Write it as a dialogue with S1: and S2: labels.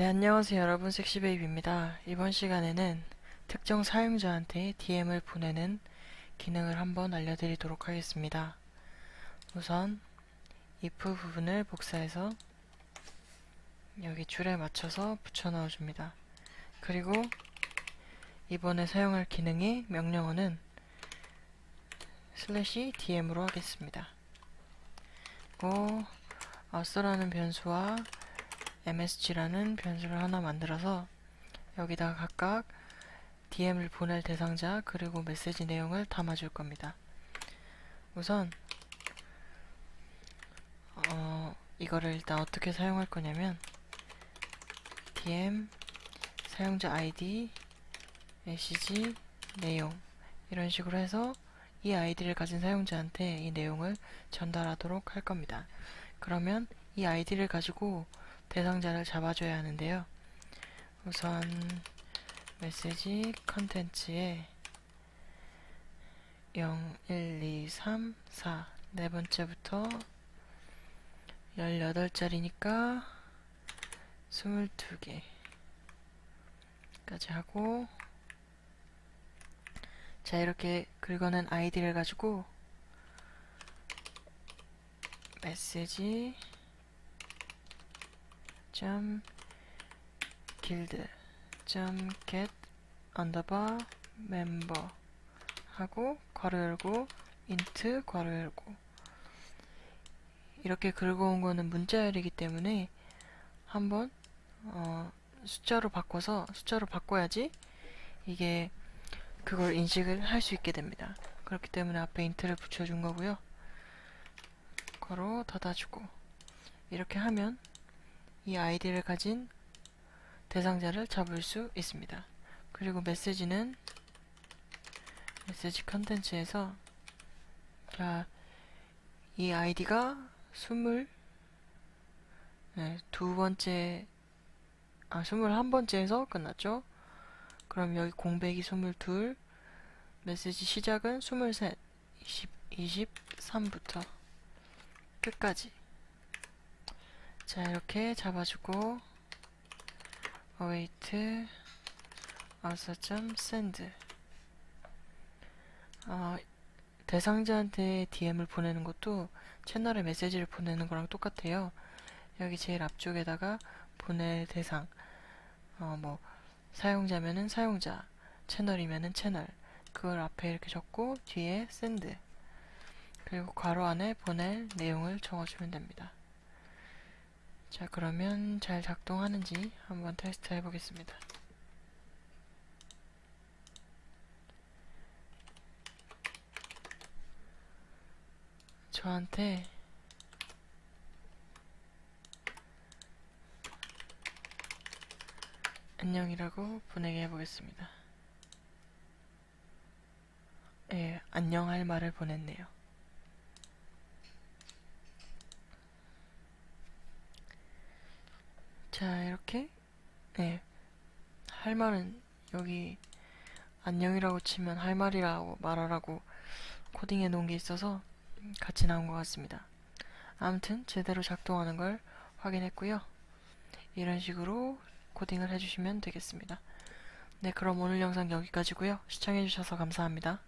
S1: 네, 안녕하세요 여러분 섹시베이비입니다. 이번 시간에는 특정 사용자한테 DM을 보내는 기능을 한번 알려드리도록 하겠습니다. 우선 if 부분을 복사해서 여기 줄에 맞춰서 붙여 넣어줍니다. 그리고 이번에 사용할 기능의 명령어는 슬래시 DM으로 하겠습니다. 그리고 어서라는 변수와 msg라는 변수를 하나 만들어서 여기다가 각각 DM을 보낼 대상자 그리고 메시지 내용을 담아줄 겁니다. 우선 어, 이거를 일단 어떻게 사용할 거냐면 DM 사용자 ID 메시지 내용 이런 식으로 해서 이 아이디를 가진 사용자한테 이 내용을 전달하도록 할 겁니다. 그러면 이 아이디를 가지고 대상자를 잡아줘야 하는데요. 우선 메시지 컨텐츠에 0, 1, 2, 3, 4 네 번째부터 18자리니까 22개 까지 하고 자 이렇게 긁어낸 아이디를 가지고 메시지 점 길드 점 get 언더바 멤버 하고 괄호 열고 인트 괄호 열고 이렇게 긁어온 거는 문자열이기 때문에 한번 어, 숫자로 바꿔서 숫자로 바꿔야지 이게 그걸 인식을 할 수 있게 됩니다. 그렇기 때문에 앞에 인트를 붙여준 거고요. 괄호 닫아주고 이렇게 하면 이 아이디를 가진 대상자를 잡을 수 있습니다. 그리고 메시지는 메시지 컨텐츠에서 자, 이 아이디가 20 네, 두 번째 아, 21번째에서 끝났죠? 그럼 여기 공백이 22 메시지 시작은 23 20, 23부터 끝까지 자 이렇게 잡아주고 await answer.send 어, 대상자한테 DM을 보내는 것도 채널에 메시지를 보내는 거랑 똑같아요. 여기 제일 앞쪽에다가 보낼 대상 어, 뭐 사용자면은 사용자 채널이면은 채널 그걸 앞에 이렇게 적고 뒤에 send 그리고 괄호 안에 보낼 내용을 적어주면 됩니다. 자 그러면 잘 작동하는지 한번 테스트 해보겠습니다. 저한테 안녕이라고 보내게 해보겠습니다. 예, 안녕할 말을 보냈네요. 자, 이렇게 네. 할 말은 여기 안녕이라고 치면 할 말이라고 말하라고 코딩해 놓은 게 있어서 같이 나온 것 같습니다. 아무튼 제대로 작동하는 걸 확인했고요. 이런 식으로 코딩을 해주시면 되겠습니다. 네, 그럼 오늘 영상 여기까지고요. 시청해주셔서 감사합니다.